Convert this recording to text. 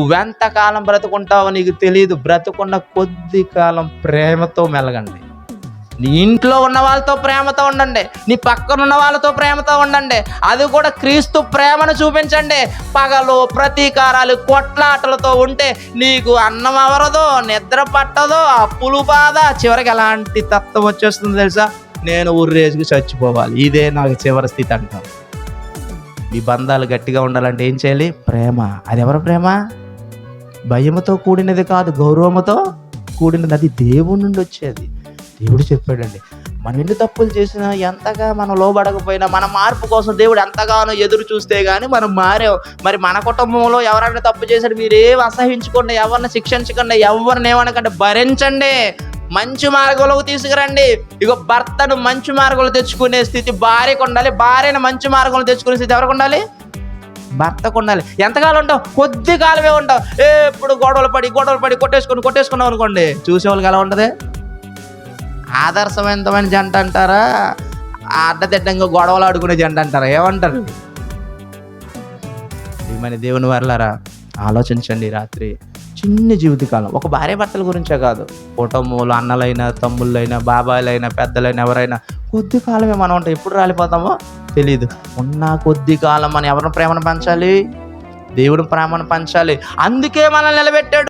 నువ్వెంతకాలం బ్రతుకుంటావో నీకు తెలియదు బ్రతుకున్న కొద్ది కాలం ప్రేమతో మెలగండి. నీ ఇంట్లో ఉన్న వాళ్ళతో ప్రేమతో ఉండండి. నీ పక్కన ఉన్న వాళ్ళతో ప్రేమతో ఉండండి. అది కూడా క్రీస్తు ప్రేమను చూపించండి. పగలు ప్రతీకారాలు కొట్లాటలతో ఉంటే నీకు అన్నం అవరదో నిద్ర పట్టదో అప్పులు బాధ చివరికి ఎలాంటి తత్వం వచ్చేస్తుంది తెలుసా? నేను ఊర్రేసుకు చచ్చిపోవాలి. ఇదే నాకు చివరి స్థితి అంటాను మీ బంధాలు గట్టిగా ఉండాలంటే ఏం చేయాలి? ప్రేమ. అది ఎవరు ప్రేమ? భయముతో కూడినది కాదు గౌరవముతో కూడినది. అది దేవుడి నుండి వచ్చేది. దేవుడు చెప్పాడండి మనం ఎన్ని తప్పులు చేసినా ఎంతగా మనం లోబడకపోయినా మన మార్పు కోసం దేవుడు ఎంతగానో ఎదురు చూస్తే కానీ మనం మారాం. మరి మన కుటుంబంలో ఎవరైనా తప్పు చేశాడు మీరేం అసహించుకోండి ఎవరిని శిక్షించకుండా ఎవరిని ఏమనకండి భరించండి. మంచి మార్గంలోకి తీసుకురండి. ఇక భర్తను మంచి మార్గంలో తెచ్చుకునే స్థితి భార్యకు ఉండాలి. భార్యను మంచి మార్గంలో తెచ్చుకునే స్థితి ఎవరికి ఉండాలి? భర్తకు ఉండాలి ఎంతకాలం ఉంటావు? కొద్ది కాలమే ఉంటావు. ఎప్పుడు గొడవలు పడి గొడవలు పడి కొట్టేసుకొని కొట్టేసుకున్నావు అనుకోండి చూసే వాళ్ళకి ఎలా ఉంటుంది? ఆదర్శవంతమైన జంట అంటారా? అడ్డదిడ్డంగా గొడవలు ఆడుకునే జంట అంటారా? ఏమంటారు? మన దేవుని వర్లారా ఆలోచించండి రాత్రి. చిన్న జీవితకాలం. ఒక భార్య భర్తల గురించే కాదు. కుటుంబంలో అన్నలైనా తమ్ముళ్ళైనా బాబాయిలైనా పెద్దలైనా ఎవరైనా కొద్ది కాలమే మనం ఉంటాం. ఎప్పుడు రాలిపోతామో తెలియదు ఉన్న కొద్ది కాలం మనం ఎవరిని ప్రేమను పంచాలి? దేవుడు ప్రేమను పంచాలి. అందుకే మనల్ని నిలబెట్టాడు.